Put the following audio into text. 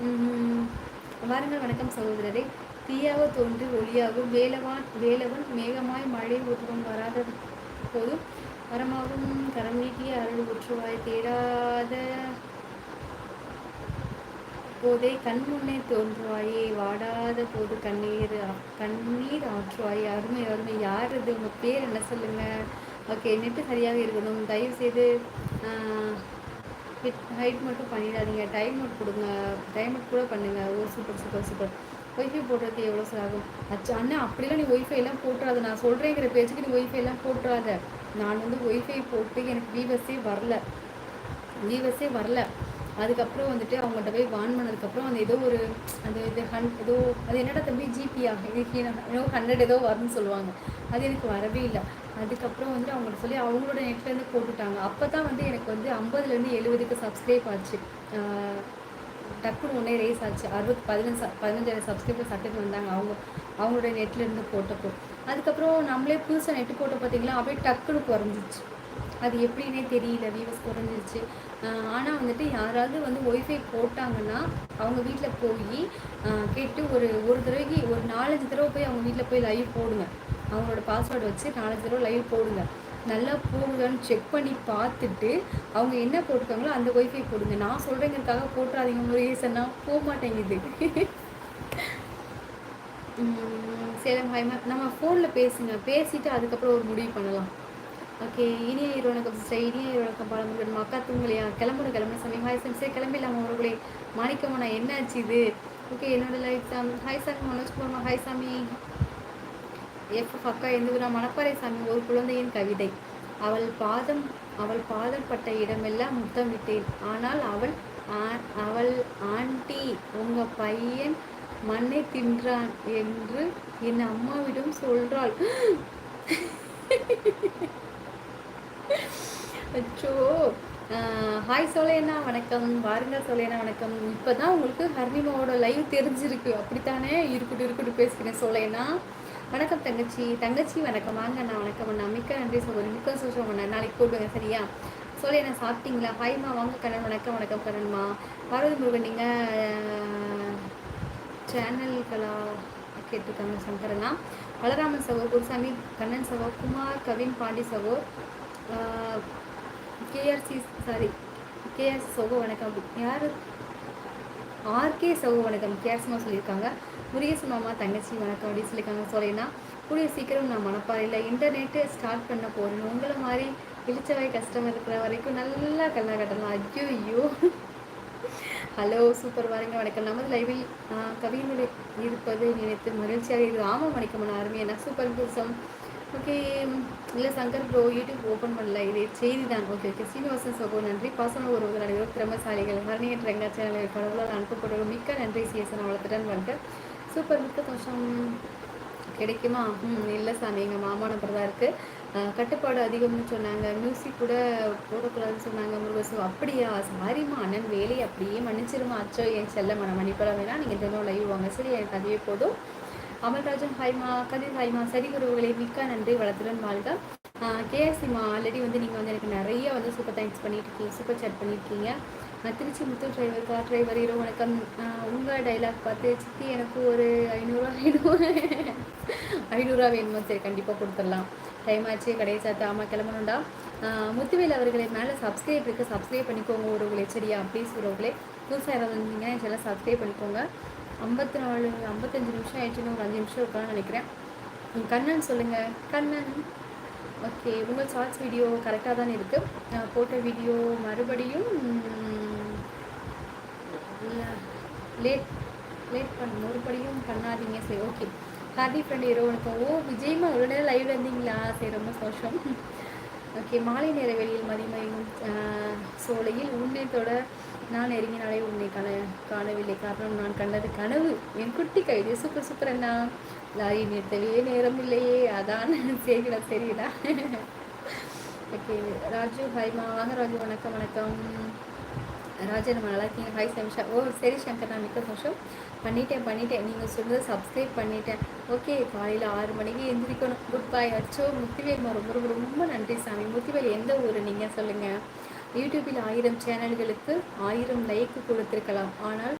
வாருங்கள் வணக்கம் சகோதரரே. தீயாக தோன்றி ஒளியாகும். வேலவான் வேலவன் மேகமாய் மழை ஊற்றுவன் வராத போதும் வரமாகும். கரம் நீட்டிய அருள் ஊற்றுவாய் தேடாத போதே கண் முன்னே தோன்றுவாயே. வாடாத போது கண்ணீர் கண்ணீர் ஆற்றுவாயே. அருமை அருமை. யார் இது உங்கள் பேர் என்ன சொல்லுங்கள் ஓகே நெட்டு சரியாக இருக்கணும். தயவு செய்து ஹைட் மட்டும் பண்ணிடாதீங்க. டைம் நோட் கொடுங்க. டைம் நோட் கூட பண்ணுங்கள் ஓ சூப்பர் சூப்பர் சூப்பர் ஒய்ஃபை போடுறது எவ்வளோ சார் ஆகும்? அச்சா அண்ணா அப்படிலாம் நீ ஒய்ஃபை எல்லாம் போட்டுறாத. நான் சொல்கிறேங்கிற பேச்சுக்கு நீ ஒய்ஃபை எல்லாம் போட்டுறாத. நான் வந்து ஒய்ஃபை போட்டு எனக்கு வீவஸே வரல. வீவஸே வரல. அதுக்கப்புறம் வந்துட்டு அவங்கள்ட்ட போய் வான் பண்ணதுக்கப்புறம் அந்த ஏதோ ஒரு அந்த இது ஹன் ஏதோ அது என்னடா தம்பி ஜிபியா ஏதோ ஹண்ட்ரட் ஏதோ வரும்னு சொல்லுவாங்க. அது எனக்கு வரவே இல்லை. அதுக்கப்புறம் வந்துட்டு அவங்கள்ட்ட சொல்லி அவங்களோட நெட்லேருந்து போட்டுட்டாங்க. அப்போ தான் வந்து எனக்கு வந்து ஐம்பதுலேருந்து எழுபதுக்கு சப்ஸ்கிரைப் ஆச்சு. டக்குன்னு ஒன்றே ரேஸ் ஆச்சு. அறுபது பதினஞ்சு பதினஞ்சாயிரம் சப்ஸ்கிரைபர் சட்டத்துக்கு வந்தாங்க அவங்க. அவங்களோட நெட்லேருந்து போட்டப்போ. அதுக்கப்புறம் நம்மளே புதுசாக நெட்டு போட்ட பார்த்தீங்களா அப்படியே டக்குன்னு குறைஞ்சிச்சு அது எப்படின்னே தெரியல வியூவர்ஸ் குறைஞ்சிருச்சு. ஆனால் வந்துட்டு யாராவது வந்து ஒய்ஃபை போட்டாங்கன்னா அவங்க வீட்டில் போய் கேட்டு ஒரு ஒரு தடவைக்கு ஒரு நாலஞ்சு தடவை போய் அவங்க வீட்டில் போய் லைவ் போடுங்க. அவங்களோட பாஸ்வேர்டு வச்சு நாலஞ்சு தடவை லைவ் போடுங்க. நல்லா போகுதான்னு செக் பண்ணி பார்த்துட்டு அவங்க என்ன போட்டுருக்காங்களோ அந்த ஒய்ஃபை போடுங்க. நான் சொல்கிறேங்கிறதுக்காக போட்டுறாதீங்க ஒரு ரீசன்னா போக மாட்டேங்குது. சேலம் ஹைமா நம்ம ஃபோனில் பேசுங்க. பேசிவிட்டு அதுக்கப்புறம் ஒரு முடிவு பண்ணலாம். ஓகே இனிய இருவணக்கம் சிஸ்டர். இனிய இருவணக்கம் பாலமுருகன் அக்கா தூங்கலையா? கிளம்பணும் கிளம்புன சமயம் ஹாய் சரி கிளம்பிடலாமா அவர்களே மாணிக்கம்மா என்ன ஆச்சு இது? ஓகே என்னோட லைஃப் சாமி ஹாய் சாமி மனோஜ்குமார் ஹாய் சாமி. எஃப் அக்கா எந்த மணப்பாறை சாமி ஒரு குழந்தையின் கவிதை. அவள் பாதம் அவள் பாதம் பட்ட இடமெல்லாம் முத்தம் விட்டேன். ஆனால் அவள் அவள் ஆண்டி உங்கள் பையன் மண்ணை தின்றான் என்று என் அம்மாவிடம் சொல்கிறாள் அச்சோ. ஹாய் சோலையண்ணா வணக்கம். வாருங்க சோலையண்ணா வணக்கம். இப்போ தான் உங்களுக்கு ஹர்னிமாவோட லைவ் தெரிஞ்சிருக்கு. அப்படித்தானே இருக்கட்டும் இருக்கட்டும் பேசுகிறேன் சோலையண்ணா? வணக்கம் தங்கச்சி. தங்கச்சி வணக்கம். வாங்க அண்ணா வணக்கம் அண்ணா மிக்க நன்றி சொல்லுங்கள் மிக்க சோஷம் அண்ணா. நாளைக்கு கூப்பிடுங்க சரியா? சோலையண்ணா சாப்பிட்டீங்களா? ஹாய்மா வாங்க கண்ணன். வணக்கம் வணக்கம் கண்ணன்மா. பார்வதி முருகன் நீங்கள் சேனல்களா கேட்டிருக்காங்க சங்கரனா? பலராமன் சகோ குருசாமி கண்ணன் சகோ குமார் கவின் பாண்டி சகோ கேஆர்சி சாரி கேஆர்சி சோகோ வணக்கம். யார்? ஆர்கே சகோ வணக்கம். கேஆர்சிமா சொல்லியிருக்காங்க. முருகேசன் மாமா தங்கச்சி வணக்கம் அப்படின்னு சொல்லியிருக்காங்க. சொல்லினா கூடிய சீக்கிரம் நான் மனப்பாறையில் இன்டர்நெட்டு ஸ்டார்ட் பண்ண போகிறேன் உங்களை மாதிரி இழிச்சவாய் கஷ்டம் இருக்கிற வரைக்கும் நல்லா கல்லா கட்டலாம். ஐயோ ஐயோ ஹலோ சூப்பர் வாருங்க. வணக்கம். நமது லைவில் கவிஞர் இருப்பது நினைத்து மகிழ்ச்சியாக இருக்குது ஆமாம் வணக்கம். அருமையான சூப்பர் புதுசம். ஓகே இல்லை சங்கர் ப்ரோ யூடியூப் ஓப்பன் பண்ணல. இது செய்தி தான் ஓகே ஓகே. சீனிவாசன் சகோ நன்றி. பாசன ஒரு அனைவரும் திறமசாலிகள். ஹர்னியட் ரங்கா சேனலில் கடவுளால் அனுப்பப்படுவோம். மிக்க நன்றி சிஎஸ்என் அவ்வளோத்துடன் வந்து சூப்பர் மிக்க தோஷம் கிடைக்குமா? ம் இல்லை சாமி. எங்கள் மாமா நம்பர் தான் இருக்குது கட்டுப்பாடு அதிகம்னு சொன்னாங்க. மியூசிக் கூட போடக்கூடாதுன்னு சொன்னாங்க முருகசு அப்படியா? சாரிம்மா அண்ணன் வேலையை அப்படியே மன்னிச்சிருமா? அச்சோ என் செல்லம்மா நான் மன்னிப்பட வேணாம். நீங்கள் தினம் லைவ் வாங்க. சரி எனக்கு அதுவே போதும். அமல்ராஜன் ஹாய்மா கதிர் ஹாய்மா சரி குருவுகளை மிக்க நன்றி வளத்துடன் வாழ்க. கேஎஸ்சிமா ஆல்ரெடி வந்து நீங்கள் வந்து எனக்கு நிறைய வந்து சூப்பர் தேங்க்ஸ் பண்ணிட்டு இருக்கீங்க சூப்பர் சேட் பண்ணியிருக்கீங்க Trichy Muthu driver car driver hero வணக்கம். உங்கள் டைலாக் பார்த்து சித்தி எனக்கு ஒரு ஐநூறுரூவா வேணும். ஐநூறுரூவா வேணுமோ? சரி கண்டிப்பாக கொடுத்துடலாம். டைம் ஆச்சு கடையை சாத்து ஆமாம் கிளம்பணுண்டா முத்துவேல் அவர்களை மேலே சப்ஸ்கிரைப் இருக்குது சப்ஸ்கிரைப் பண்ணிக்கோங்க ஒருவங்களே சரியா? ப்ளீஸ் ஒருவர்களே புதுசாக யாராவது இருந்தீங்கன்னா எல்லாம் சப்ஸ்கிரைப் பண்ணிக்கோங்க. ஐம்பத்தி நாலு ஐம்பத்தஞ்சு நிமிஷம் ஆயிடுச்சுன்னு ஒரு அஞ்சு நிமிஷம் இருக்கான்னு நினைக்கிறேன். கண்ணன் சொல்லுங்கள் கண்ணன். ஓகே உங்கள் ஷார்ட்ஸ் வீடியோ கரெக்டாக தான் இருக்குது போட்ட வீடியோ மறுபடியும் லேட் லேட் பண்ண மறுபடியும் பண்ணாதீங்க. சரி ஓகே ஹார்டி ஃப்ரெண்ட் இரவு வணக்கம் ஓ விஜய்மா ஒரு நேரம் லைவ் இருந்தீங்களா? சரி ரொம்ப சந்தோஷம். ஓகே மாலை நேர வெளியில் மதிமயம் சோலையில் தொட நான் நெருங்கினாலே உன்னை காண காணவில்லை. காரணம் நான் கண்டது கனவு. என் குட்டி கைது. சூப்பர் சூப்பர் அண்ணா. லாரி நிறுத்தவே நேரம் இல்லையே. அதான் சரிடா சரிடா. ஓகே ராஜு ஹாய்மா வாங்க ராஜு வணக்கம் வணக்கம். ராஜா நம்ம நல்லா இருக்கீங்க ஹாய் சமிஷா. ஓ சரி சங்கர் நான் மிக்க சந்தோஷம் பண்ணிட்டேன் பண்ணிட்டேன். நீங்கள் சொன்னதை சப்ஸ்கிரைப் பண்ணிட்டேன். ஓகே காலையில் ஆறு மணிக்கு எந்திரிக்கணும். குட் பாய் அச்சோ முத்திவேல் ரொம்ப ரொம்ப ரொம்ப நன்றி சாமி. முத்திவேல் எந்த ஊர்? நீங்கள் சொல்லுங்கள் யூடியூப்பில் ஆயிரம் சேனல்களுக்கு ஆயிரம் லைக் கொடுத்துருக்கலாம். ஆனால்